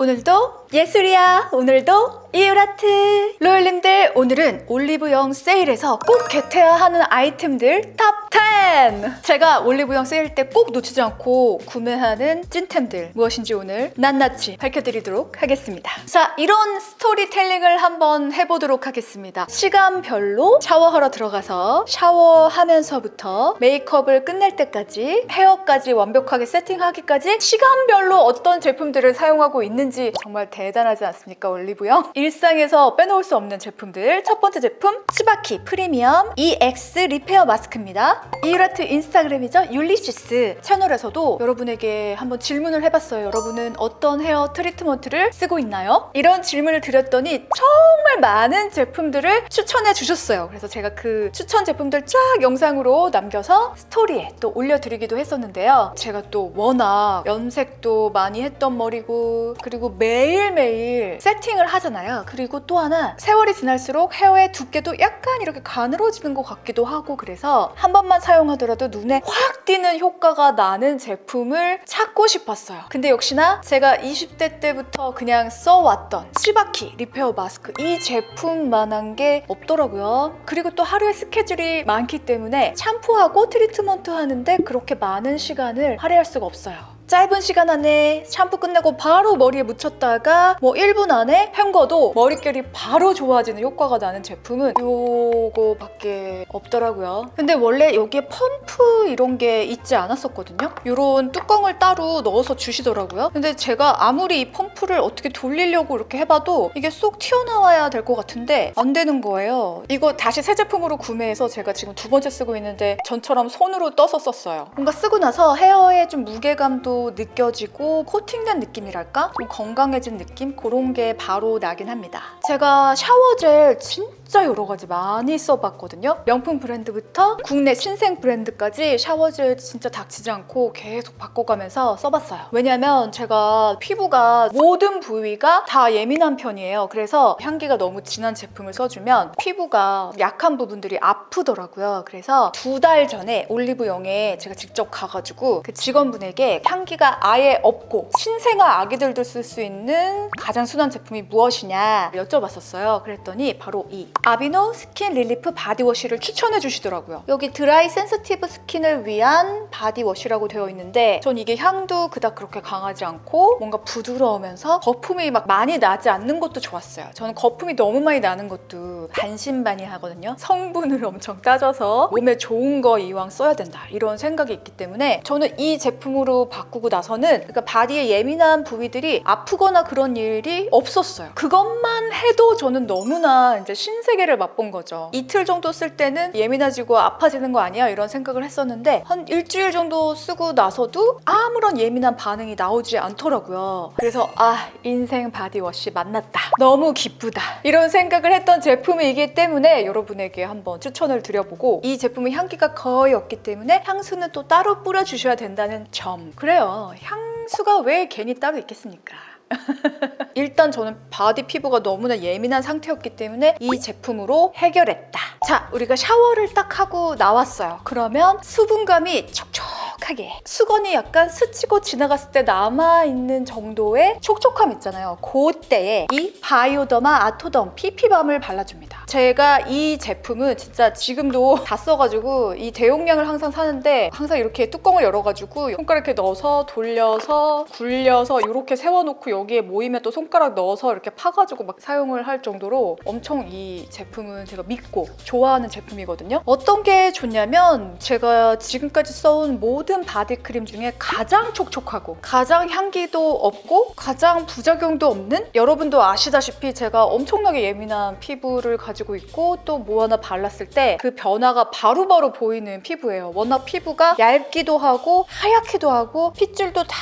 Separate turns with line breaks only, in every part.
오늘도 예술이야. 오늘도 이유라트. 로열님들 오늘은 올리브영 세일에서 꼭 겟해야 하는 아이템들 탑 10. 제가 올리브영 세일 때 꼭 놓치지 않고 구매하는 찐템들 무엇인지 오늘 낱낱이 밝혀드리도록 하겠습니다. 자, 이런 스토리텔링을 한번 해보도록 하겠습니다. 시간별로 샤워하러 들어가서 샤워하면서부터 메이크업을 끝낼 때까지 헤어까지 완벽하게 세팅하기까지 시간별로 어떤 제품들을 사용하고 있는지 정말 대단하지 않습니까 올리브영? 일상에서 빼놓을 수 없는 제품들 첫 번째 제품 치바키 프리미엄 EX 리페어 마스크입니다. 이유라트 인스타그램이죠 율리시스 채널에서도 여러분에게 한번 질문을 해봤어요. 여러분은 어떤 헤어 트리트먼트를 쓰고 있나요? 이런 질문을 드렸더니 정말 많은 제품들을 추천해 주셨어요. 그래서 제가 그 추천 제품들 쫙 영상으로 남겨서 스토리에 또 올려드리기도 했었는데요. 제가 또 워낙 염색도 많이 했던 머리고 그리고 매일매일 세팅을 하잖아요. 그리고 또 하나 세월이 지날수록 헤어의 두께도 약간 이렇게 가늘어지는 것 같기도 하고 그래서 한 번만 사용하더라도 눈에 확 띄는 효과가 나는 제품을 찾고 싶었어요. 근데 역시나 제가 20대 때부터 그냥 써왔던 치바키 리페어 마스크 이 제품만한 게 없더라고요. 그리고 또 하루에 스케줄이 많기 때문에 샴푸하고 트리트먼트 하는데 그렇게 많은 시간을 할애할 수가 없어요. 짧은 시간 안에 샴푸 끝내고 바로 머리에 묻혔다가 뭐 1분 안에 헹궈도 머릿결이 바로 좋아지는 효과가 나는 제품은 요거밖에 없더라고요. 근데 원래 여기에 펌프 이런 게 있지 않았었거든요. 요런 뚜껑을 따로 넣어서 주시더라고요. 근데 제가 아무리 이 펌프를 어떻게 돌리려고 이렇게 해봐도 이게 쏙 튀어나와야 될 것 같은데 안 되는 거예요. 이거 다시 새 제품으로 구매해서 제가 지금 두 번째 쓰고 있는데 전처럼 손으로 떠서 썼어요. 뭔가 쓰고 나서 헤어에 좀 무게감도 느껴지고 코팅된 느낌이랄까? 좀 건강해진 느낌? 그런 게 바로 나긴 합니다. 제가 샤워젤 진짜 여러 가지 많이 써봤거든요. 명품 브랜드부터 국내 신생 브랜드까지 샤워젤 진짜 닥치지 않고 계속 바꿔가면서 써봤어요. 왜냐면 제가 피부가 모든 부위가 다 예민한 편이에요. 그래서 향기가 너무 진한 제품을 써주면 피부가 약한 부분들이 아프더라고요. 그래서 두 달 전에 올리브영에 제가 직접 가가지고 그 직원분에게 향기 가 아예 없고 신생아 아기들도 쓸 수 있는 가장 순한 제품이 무엇이냐 여쭤봤었어요. 그랬더니 바로 이 아비노 스킨 릴리프 바디워시를 추천해 주시더라고요. 여기 드라이 센서티브 스킨을 위한 바디워시라고 되어 있는데 전 이게 향도 그닥 그렇게 강하지 않고 뭔가 부드러우면서 거품이 막 많이 나지 않는 것도 좋았어요. 저는 거품이 너무 많이 나는 것도 반신반의하거든요. 성분을 엄청 따져서 몸에 좋은 거 이왕 써야 된다 이런 생각이 있기 때문에 저는 이 제품으로 바꾸 고 나서는 그러니까 바디에 예민한 부위들이 아프거나 그런 일이 없었어요. 그것만 해도 저는 너무나 이제 신세계를 맛본 거죠. 이틀 정도 쓸 때는 예민해지고 아파지는 거 아니야 이런 생각을 했었는데 한 일주일 정도 쓰고 나서도 아무런 예민한 반응이 나오지 않더라고요. 그래서 아 인생 바디워시 만났다. 너무 기쁘다. 이런 생각을 했던 제품이기 때문에 여러분에게 한번 추천을 드려보고 이 제품은 향기가 거의 없기 때문에 향수는 또 따로 뿌려주셔야 된다는 점. 그래요. 향수가 왜 괜히 따로 있겠습니까? 일단 저는 바디 피부가 너무나 예민한 상태였기 때문에 이 제품으로 해결했다. 자, 우리가 샤워를 딱 하고 나왔어요. 그러면 수분감이 촉촉 하게 수건이 약간 스치고 지나갔을 때 남아있는 정도의 촉촉함 있잖아요. 그때에 이 바이오더마 아토덤 PP밤을 발라줍니다. 제가 이 제품은 진짜 지금도 다 써가지고 이 대용량을 항상 사는데 항상 이렇게 뚜껑을 열어가지고 손가락 이렇게 넣어서 돌려서 굴려서 이렇게 세워놓고 여기에 모이면 또 손가락 넣어서 이렇게 파가지고 막 사용을 할 정도로 엄청 이 제품은 제가 믿고 좋아하는 제품이거든요. 어떤 게 좋냐면 제가 지금까지 써온 모든 바디크림 중에 가장 촉촉하고 가장 향기도 없고 가장 부작용도 없는 여러분도 아시다시피 제가 엄청나게 예민한 피부를 가지고 있고 또 뭐 하나 발랐을 때 그 변화가 바로바로 보이는 피부예요. 워낙 피부가 얇기도 하고 하얗기도 하고 핏줄도 다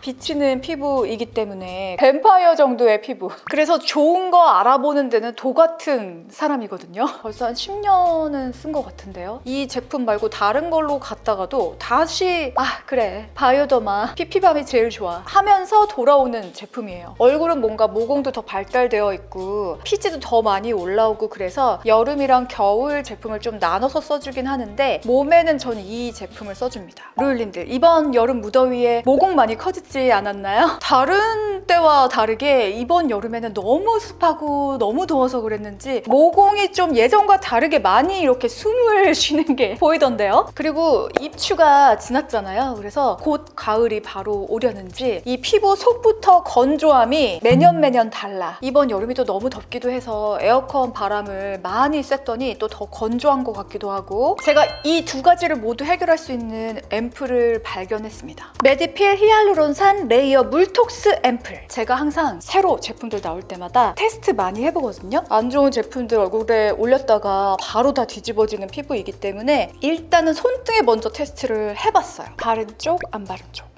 비치는 피부이기 때문에 뱀파이어 정도의 피부. 그래서 좋은 거 알아보는 데는 도 같은 사람이거든요. 벌써 한 10년은 쓴 것 같은데요. 이 제품 말고 다른 걸로 갔다가도 다시 아 그래 바이오더마 피피밤이 제일 좋아 하면서 돌아오는 제품이에요. 얼굴은 뭔가 모공도 더 발달되어 있고 피지도 더 많이 올라오고 그래서 여름이랑 겨울 제품을 좀 나눠서 써주긴 하는데 몸에는 저는 이 제품을 써줍니다. 루일님들 이번 여름 무더위에 모공 많이 커지 지 느끼지 않았나요? 다른 때와 다르게 이번 여름에는 너무 습하고 너무 더워서 그랬는지 모공이 좀 예전과 다르게 많이 이렇게 숨을 쉬는 게 보이던데요. 그리고 입추가 지났잖아요. 그래서 곧 가을이 바로 오려는지 이 피부 속부터 건조함이 매년 매년 달라. 이번 여름이 또 너무 덥기도 해서 에어컨 바람을 많이 쐈더니 또 더 건조한 것 같기도 하고 제가 이 두 가지를 모두 해결할 수 있는 앰플을 발견했습니다. 메디필 히알루론산 레이어 물톡스 앰플. 제가 항상 새로 제품들 나올 때마다 테스트 많이 해보거든요. 안 좋은 제품들 얼굴에 올렸다가 바로 다 뒤집어지는 피부이기 때문에 일단은 손등에 먼저 테스트를 해봤어요. 바른 쪽, 안 바른 쪽.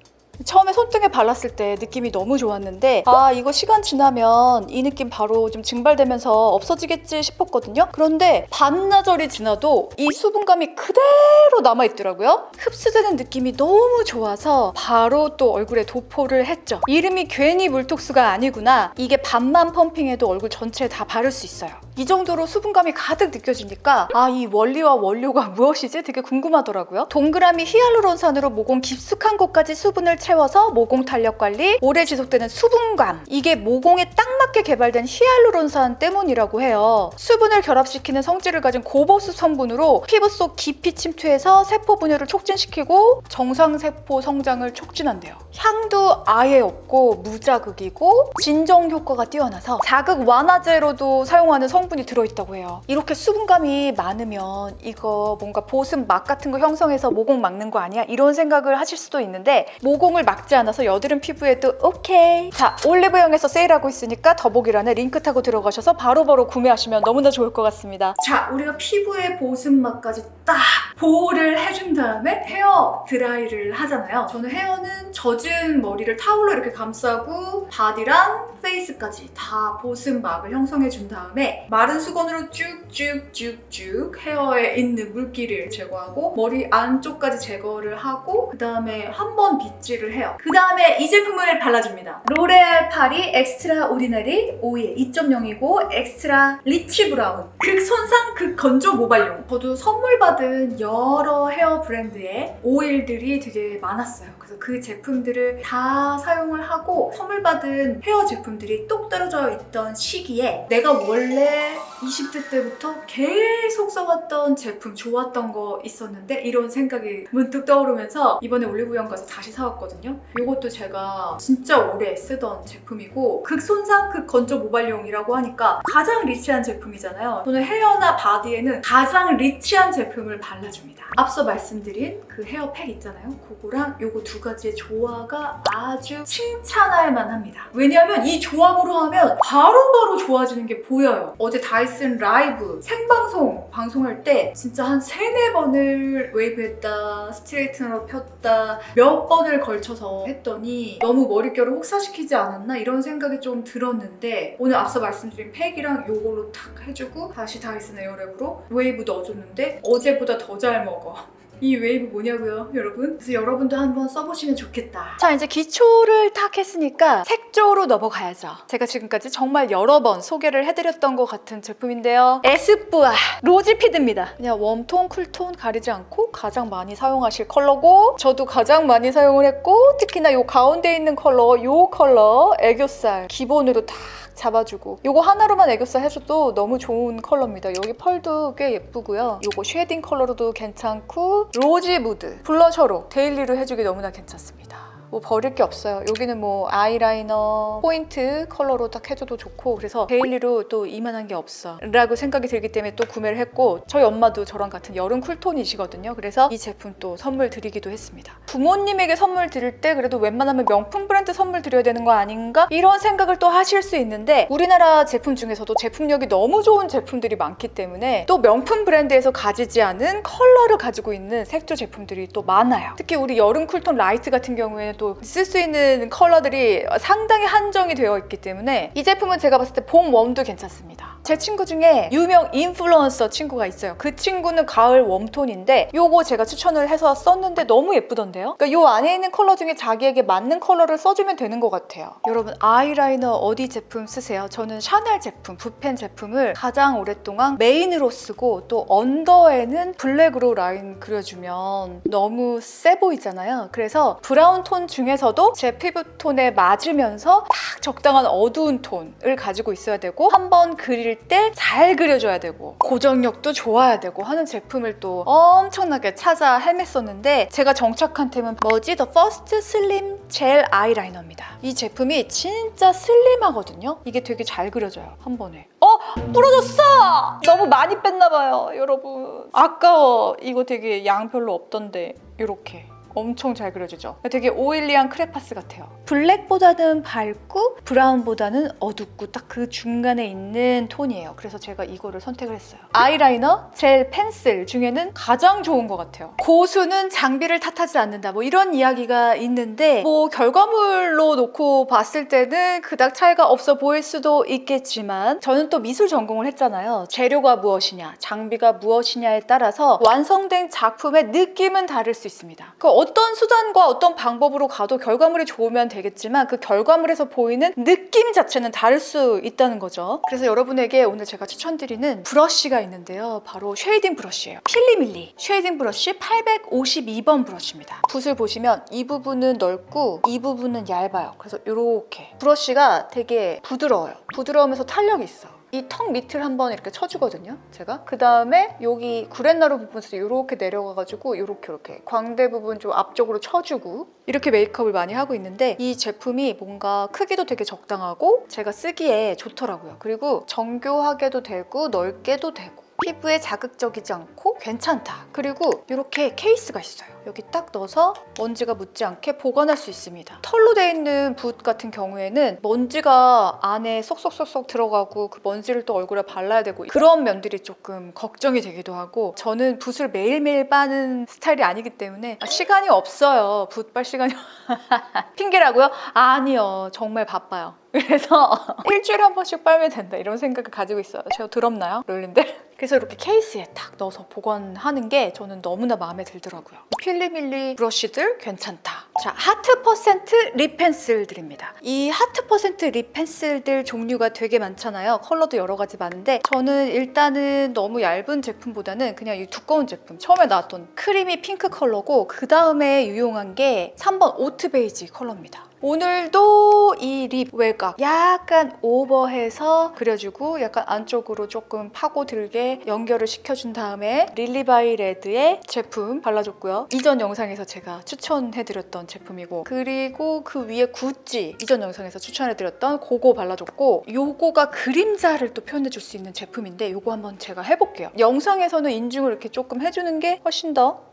처음에 손등에 발랐을 때 느낌이 너무 좋았는데 아 이거 시간 지나면 이 느낌 바로 좀 증발되면서 없어지겠지 싶었거든요. 그런데 반나절이 지나도 이 수분감이 그대로 남아있더라고요. 흡수되는 느낌이 너무 좋아서 바로 또 얼굴에 도포를 했죠. 이름이 괜히 물톡스가 아니구나. 이게 반만 펌핑해도 얼굴 전체에 다 바를 수 있어요 이 정도로 수분감이 가득 느껴지니까 아 이 원리와 원료가 무엇이지 되게 궁금하더라고요 동그라미 히알루론산으로 모공 깊숙한 곳까지 수분을 채워서 모공 탄력 관리, 오래 지속되는 수분감. 이게 모공에 딱 맞게 개발된 히알루론산 때문이라고 해요. 수분을 결합시키는 성질을 가진 고보수 성분으로 피부 속 깊이 침투해서 세포 분열을 촉진시키고 정상 세포 성장을 촉진한대요. 향도 아예 없고 무자극이고 진정 효과가 뛰어나서 자극 완화제로도 사용하는 성 분이 들어있다고 해요. 이렇게 수분감이 많으면 이거 뭔가 보습 막 같은 거 형성해서 모공 막는 거 아니야? 이런 생각을 하실 수도 있는데 모공을 막지 않아서 여드름 피부에도 오케이. 자, 올리브영에서 세일하고 있으니까 더보기란에 링크 타고 들어가셔서 바로바로 구매하시면 너무나 좋을 것 같습니다. 자, 우리가 피부의 보습막까지 딱 보호를 해준 다음에 헤어 드라이를 하잖아요. 저는 헤어는 젖은 머리를 타올로 이렇게 감싸고 바디랑 페이스까지 다 보습막을 형성해 준 다음에 마른 수건으로 쭉쭉쭉쭉 헤어에 있는 물기를 제거하고 머리 안쪽까지 제거를 하고 그 다음에 한 번 빗질을 해요. 그 다음에 이 제품을 발라줍니다. 로레알 파리 엑스트라 오디너리 오일 2.0이고 엑스트라 리치 브라운 극손상 극건조 모발용 저도 선물 받은 여러 헤어 브랜드의 오일들이 되게 많았어요. 그래서 그 제품들을 다 사용을 하고 선물 받은 헤어 제품들이 똑 떨어져 있던 시기에 내가 원래 20대 때부터 계속 써왔던 제품 좋았던 거 있었는데 이런 생각이 문득 떠오르면서 이번에 올리브영 가서 다시 사왔거든요. 이것도 제가 진짜 오래 쓰던 제품이고 극손상 극건조 모발용이라고 하니까 가장 리치한 제품이잖아요. 저는 헤어나 바디에는 가장 리치한 제품을 발라줍니다. 앞서 말씀드린 그 헤어팩 있잖아요. 그거랑 요거 두 가지의 조화가 아주 칭찬할 만합니다. 왜냐하면 이 조합으로 하면 바로 바로 좋아지는 게 보여요. 어제 다이슨 라이브 생방송 방송할 때 진짜 한 세네 번을 웨이브했다, 스트레이트너로 폈다, 몇 번을 걸쳐서 했더니 너무 머릿결을 혹사시키지 않았나 이런 생각이 좀 들었는데 오늘 앞서 말씀드린 팩이랑 요걸로 탁 해주고 다시 다이슨 에어랩으로 웨이브 넣어줬는데 어제보다 더 잘 먹어. 이 웨이브 뭐냐고요, 여러분? 그래서 여러분도 한번 써보시면 좋겠다. 자, 이제 기초를 탁 했으니까 색조로 넘어가야죠. 제가 지금까지 정말 여러 번 소개를 해드렸던 것 같은 제품인데요. 에스쁘아 로지피드입니다. 그냥 웜톤, 쿨톤 가리지 않고 가장 많이 사용하실 컬러고 저도 가장 많이 사용을 했고 특히나 이 가운데 있는 컬러, 이 컬러 애교살 기본으로 탁 잡아주고 요거 하나로만 애교살 해줘도 너무 좋은 컬러입니다. 여기 펄도 꽤 예쁘고요. 요거 쉐딩 컬러로도 괜찮고 로지 무드 블러셔로 데일리로 해주기 너무나 괜찮습니다. 뭐 버릴 게 없어요. 여기는 뭐 아이라이너 포인트 컬러로 딱 해줘도 좋고 그래서 데일리로 또 이만한 게 없어 라고 생각이 들기 때문에 또 구매를 했고 저희 엄마도 저랑 같은 여름 쿨톤이시거든요. 그래서 이 제품 또 선물 드리기도 했습니다. 부모님에게 선물 드릴 때 그래도 웬만하면 명품 브랜드 선물 드려야 되는 거 아닌가? 이런 생각을 또 하실 수 있는데 우리나라 제품 중에서도 제품력이 너무 좋은 제품들이 많기 때문에 또 명품 브랜드에서 가지지 않은 컬러를 가지고 있는 색조 제품들이 또 많아요. 특히 우리 여름 쿨톤 라이트 같은 경우에는 또 쓸 수 있는 컬러들이 상당히 한정이 되어 있기 때문에 이 제품은 제가 봤을 때 봄 웜도 괜찮습니다. 제 친구 중에 유명 인플루언서 친구가 있어요. 그 친구는 가을 웜톤인데 요거 제가 추천을 해서 썼는데 너무 예쁘던데요? 그러니까 요 안에 있는 컬러 중에 자기에게 맞는 컬러를 써주면 되는 것 같아요. 여러분 아이라이너 어디 제품 쓰세요? 저는 샤넬 제품, 붓펜 제품을 가장 오랫동안 메인으로 쓰고 또 언더에는 블랙으로 라인 그려주면 너무 세 보이잖아요. 그래서 브라운 톤 중에서도 제 피부 톤에 맞으면서 딱 적당한 어두운 톤을 가지고 있어야 되고 한번 그릴 때 잘 그려줘야 되고 고정력도 좋아야 되고 하는 제품을 또 엄청나게 찾아 헤맸었는데 제가 정착한 템은 뭐지? The First Slim Gel Eyeliner입니다. 이 제품이 진짜 슬림하거든요. 이게 되게 잘 그려져요. 한 번에. 어? 부러졌어! 너무 많이 뺐나 봐요, 여러분. 아까워. 이거 되게 양 별로 없던데 이렇게. 엄청 잘 그려지죠? 되게 오일리한 크레파스 같아요. 블랙보다는 밝고 브라운보다는 어둡고 딱 그 중간에 있는 톤이에요. 그래서 제가 이거를 선택을 했어요. 아이라이너, 젤, 펜슬 중에는 가장 좋은 것 같아요. 고수는 장비를 탓하지 않는다. 뭐 이런 이야기가 있는데 뭐 결과물로 놓고 봤을 때는 그닥 차이가 없어 보일 수도 있겠지만 저는 또 미술 전공을 했잖아요. 재료가 무엇이냐, 장비가 무엇이냐에 따라서 완성된 작품의 느낌은 다를 수 있습니다. 그 어떤 수단과 어떤 방법으로 가도 결과물이 좋으면 되겠지만 그 결과물에서 보이는 느낌 자체는 다를 수 있다는 거죠. 그래서 여러분에게 오늘 제가 추천드리는 브러쉬가 있는데요. 바로 쉐이딩 브러쉬예요. 필리밀리 쉐이딩 브러쉬 852번 브러쉬입니다. 붓을 보시면 이 부분은 넓고 이 부분은 얇아요. 그래서 이렇게 브러쉬가 되게 부드러워요. 부드러우면서 탄력이 있어. 이 턱 밑을 한번 이렇게 쳐주거든요. 제가 그 다음에 여기 구렛나루 부분에서 이렇게 내려가가지고 이렇게 이렇게 광대 부분 좀 앞쪽으로 쳐주고 이렇게 메이크업을 많이 하고 있는데 이 제품이 뭔가 크기도 되게 적당하고 제가 쓰기에 좋더라고요. 그리고 정교하게도 되고 넓게도 되고 피부에 자극적이지 않고 괜찮다. 그리고 이렇게 케이스가 있어요. 여기 딱 넣어서 먼지가 묻지 않게 보관할 수 있습니다. 털로 돼 있는 붓 같은 경우에는 먼지가 안에 쏙쏙쏙쏙 들어가고 그 먼지를 또 얼굴에 발라야 되고 그런 면들이 조금 걱정이 되기도 하고 저는 붓을 매일매일 빠는 스타일이 아니기 때문에 아, 시간이 없어요. 붓 빨 시간이 핑계라고요? 아니요. 정말 바빠요. 그래서 일주일에 한 번씩 빨면 된다 이런 생각을 가지고 있어요. 제가 더럽나요? 롤님들? 그래서 이렇게 케이스에 딱 넣어서 보관하는 게 저는 너무나 마음에 들더라고요. 필리밀리 브러쉬들 괜찮다. 자, 하트 퍼센트 립 펜슬들입니다. 이 하트 퍼센트 립 펜슬들 종류가 되게 많잖아요. 컬러도 여러 가지 많은데 저는 일단은 너무 얇은 제품보다는 그냥 이 두꺼운 제품 처음에 나왔던 크리미 핑크 컬러고 그 다음에 유용한 게 3번 오트 베이지 컬러입니다. 오늘도 이 립 외곽 약간 오버해서 그려주고 약간 안쪽으로 조금 파고들게 연결을 시켜준 다음에 릴리바이 레드의 제품 발라줬고요. 이전 영상에서 제가 추천해드렸던 제품이고 그리고 그 위에 구찌 이전 영상에서 추천해드렸던 그거 발라줬고 요거가 그림자를 또 표현해줄 수 있는 제품인데 요거 한번 제가 해볼게요. 영상에서는 인중을 이렇게 조금 해주는 게 훨씬 더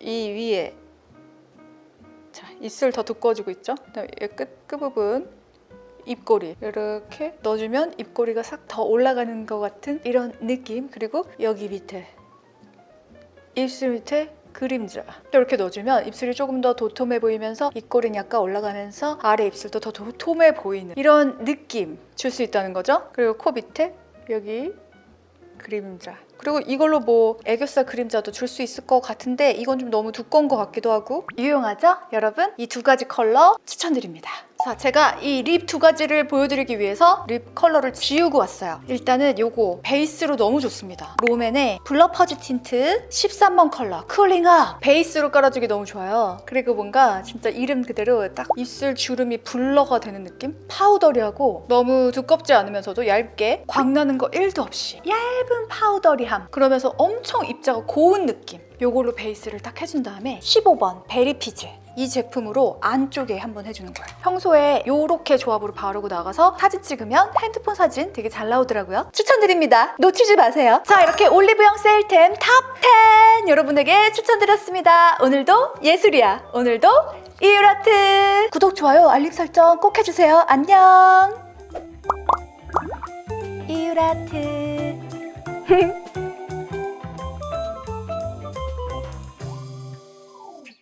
이 위에 자, 입술 더 두꺼워지고 있죠? 그다음에 이 끝, 끝부분 입꼬리 이렇게 넣어주면 입꼬리가 싹 더 올라가는 것 같은 이런 느낌 그리고 여기 밑에 입술 밑에 그림자. 또 이렇게 넣어주면 입술이 조금 더 도톰해 보이면서 입꼬리는 약간 올라가면서 아래 입술도 더 도톰해 보이는 이런 느낌 줄 수 있다는 거죠? 그리고 코 밑에 여기 그림자 그리고 이걸로 뭐 애교살 그림자도 줄 수 있을 것 같은데 이건 좀 너무 두꺼운 것 같기도 하고 유용하죠? 여러분? 이 두 가지 컬러 추천드립니다. 자, 제가 이 립 두 가지를 보여드리기 위해서 립 컬러를 지우고 왔어요. 일단은 요거 베이스로 너무 좋습니다. 롬앤의 블러 퍼지 틴트 13번 컬러 쿨링업 베이스로 깔아주기 너무 좋아요. 그리고 뭔가 진짜 이름 그대로 딱 입술 주름이 블러가 되는 느낌? 파우더리하고 너무 두껍지 않으면서도 얇게 광나는 거 1도 없이 얇은 파우더리 함 그러면서 엄청 입자가 고운 느낌 요걸로 베이스를 딱 해준 다음에 15번 베리피즈 이 제품으로 안쪽에 한번 해주는 거예요. 평소에 이렇게 조합으로 바르고 나가서 사진 찍으면 핸드폰 사진 되게 잘 나오더라고요. 추천드립니다. 놓치지 마세요. 자, 이렇게 올리브영 세일템 탑10 여러분에게 추천드렸습니다. 오늘도 예술이야. 오늘도 이유라트 구독, 좋아요, 알림 설정 꼭 해주세요. 안녕. 이유라트